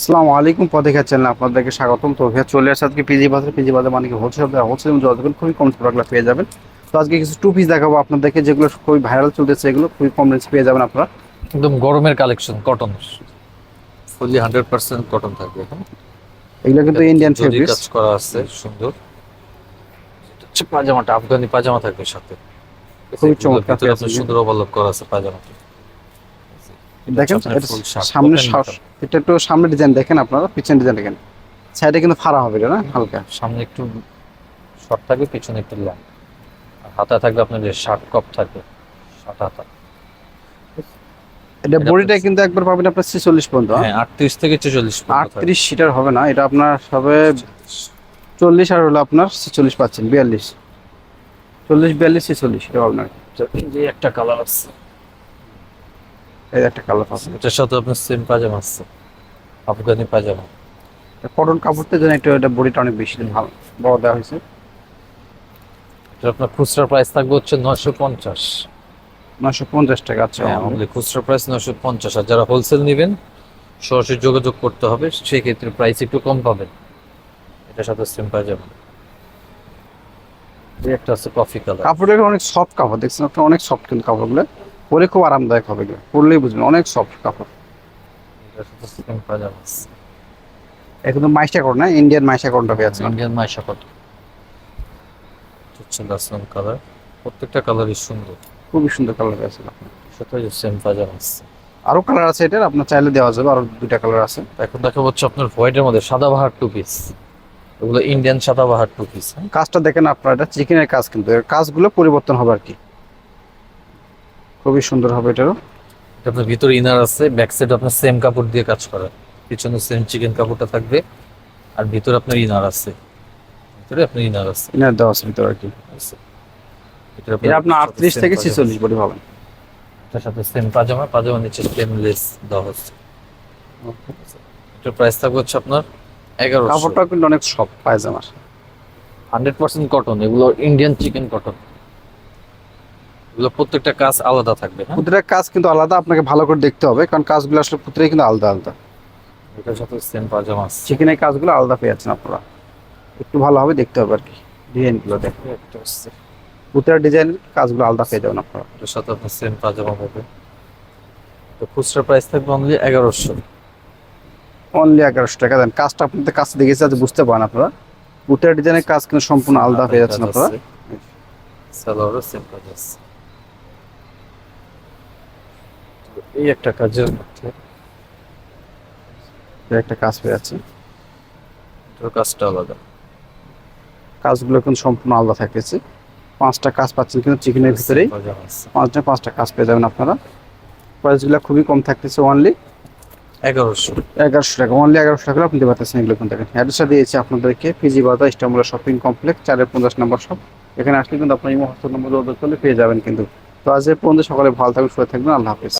আসসালামু আলাইকুম পথেখার চ্যানেল আপনাদেরকে স্বাগতম। তো ভাইয়া চলে আসে আজকে পিজি বাজার। পিজি বাজার মানে কি? হোলসেল হোলসেল যোগাযোগ খুবই কম প্রোডাক্টগুলো পেয়ে যাবেন। তো আজকে কিছু টু পিস দেখাবো আপনাদেরকে যেগুলো খুবই ভাইরাল চলতেছে এগুলো খুবই কম রেঞ্জ পেয়ে যাবেন আপনারা। একদম গরমের collection cotton fully hundred percent cotton থাকবে হ্যাঁ? এগুলো কিন্তু ইন্ডিয়ান জরি ফেব্রিক্স কাজ করা আছে সুন্দর। পাজামাটা আফগানি পাজামা থাকবে সাথে। খুবই চমৎকার সুন্দর ওভারলক করা আছে পাজামাটা। দেখেন সামনে এটা একটু সামনে ডিজাইন দেখেন আপনারা পিছনে ডিজাইন দেখেন। সাইডে কিন্তু ফাড়া হবে না? হালকা। সামনে একটু শর্ট থাকবে পিছনে একটু লং হাতা থাকবে আপনার যে শার্ট কপ থাকবে শার্ট হাতা। এটা এটা বডিটা কিন্তু একবার পাবেন আপনার ছেচল্লিশ পর্যন্ত হ্যাঁ? আটত্রিশ থেকে ছেচল্লিশ আটত্রিশ সিটার হবে না এটা আপনার হবে চল্লিশ আর হলো আপনার ছেচল্লিশ পাচ্ছেন বিয়াল্লিশ। চল্লিশ বিয়াল্লিশ ছেচল্লিশ এটা আপনার যে একটা কালার আছে। এই একটা কালার পাবেন এটার সাথে আপনার সেম পাজামা আছে। আফগানি পাজামা কটন কাপড়তে যেন একটু এটা বডিটা অনেক বেশি ভালো বড় দেওয়া হয়েছে। এটা আপনার খুচরা প্রাইস থাকবে হচ্ছে নশো পঞ্চাশ। নশো পঞ্চাশ টাকা আচ্ছা। হ্যাঁ আমাদের খুচরা প্রাইস নশো পঞ্চাশ। আর যারা হোলসেল নেবেন সরাসরি যোগাযোগ করতে হবে সেই ক্ষেত্রে প্রাইস একটু কম পাবেন। এটার সাথে সেম পাজামা এই একটা আছে কফি কালার কাপড়ের অনেক সফট কাপড় দেখছেন আপনার অনেক সফট কিন্তু কাপড়গুলো। পরে খুব আরামদায়ক হবে এগুলো পরলেই বুঝবেন অনেক সফট কাপড়। পাজামা আছে মাইশা কটন না? ইন্ডিয়ান মাইশা কটনটা পেয়ে যাচ্ছে ইন্ডিয়ান মাইশা কত হচ্ছে লাসলাম কালার প্রত্যেকটা কালারই সুন্দর। খুবই সুন্দর কালার পেয়ে যাচ্ছে সাথে সেম পাজামা আছে আরও কালার আছে এটার আপনার চাইলে দেওয়া যাবে আরও দুইটা কালার আছে। এখন দেখা হচ্ছে আপনার হোয়াইটের মধ্যে সাদাবাহার টু পিস ওগুলো ইন্ডিয়ান সাদাবাহার টু পিস হ্যাঁ? কাজটা দেখেন আপনার এটা চিকেনের কাজ কিন্তু। এর কাজগুলো পরিবর্তন হবে আর কি। খুবই সুন্দর হবে এটারও। এটা আপনার ভিতরে ইনার আছে ব্যাক সাইড আপনার সেম কাপড় দিয়ে কাজ করা। পিছনে সেম চিকেন কাপড়টা থাকবে আর ভিতরে আপনার ইনার আছে। ভিতরে আপনার ইনার আছে। ইনার দেওয়া আছে ভিতরে আর কি। আছে। এটা আপনার আটত্রিশ থেকে। ছেচল্লিশ বডি পাবেন এটার সাথে সেম পাজামা পাজামা নিচে সেম লেস দেওয়া হচ্ছে এটার প্রাইস থাকবে হচ্ছে আপনার এগারো কাপড়টাও কিন্তু অনেক সফট পায়জামার। হান্ড্রেড পার্সেন্ট কটন এগুলো ইন্ডিয়ান চিকেন কটন এগুলো প্রত্যেকটা কাজ আলাদা থাকবে হ্যাঁ? প্রতিটা কাজ কিন্তু আলাদা আপনাকে ভালো করে দেখতে হবে কারণ কাজগুলো আসলে প্রতিটাই কিন্তু আলাদা আলাদা। এটার সাথে সেম পাজামা আছে। চিকেনের কাজগুলো আলাদা পেয়ে যাচ্ছেন আপনারা। একটু ভালোভাবে দেখতে হবে আর কি ডিজাইনগুলো হচ্ছে প্রতিটা ডিজাইন কাজগুলো আলাদা পেয়ে যাবেন আপনারা। এটার সাথে আপনার সেম পাজামা পাবে তো খুচরা প্রাইস থাকবে অনলি এগারোশো। অনলি এগারোশো টাকা। দেন কাজটা আপনাদের কাছে দেখেছি আজ বুঝতে পারেন আপনারা। প্রতিটা ডিজাইনের কাজ কিন্তু সম্পূর্ণ আলাদা পেয়ে যাচ্ছেন আপনারা। সালোয়ারও সেম কাজ আছে তো এই একটা কাজের মধ্যে। একটা কাজ যাচ্ছে এটার কাজটা আলাদা। কাজগুলো কিন্তু সম্পূর্ণ আলাদা থাকতেছে পাঁচটা কাজ পাচ্ছেন কিন্তু চিকেনের ভিতরেই। পাঁচটা পাঁচটা কাজ পেয়ে যাবেন আপনারা। প্রাইসগুলো খুবই কম থাকতেছে অনলি এগারোশো। এগারোশো টাকা। অনলি এগারোশো টাকা আপনি দিতে পারতেছেন এগুলো কিন্তু দেখেন। অ্যাড্রেসটা দিয়েছি আপনাদেরকে পিজি বাজার ইস্টামুলা শপিং কমপ্লেক্স চারের পঞ্চাশ নম্বর সব এখানে আসলে কিন্তু আপনার এই মহস্ত নম্বর যোগাযোগ করলে পেয়ে যাবেন কিন্তু। তো আজ এ পর্যন্ত সকালে ভালো থাকবেন সুস্থ থাকবেন আল্লাহ হাফিজ।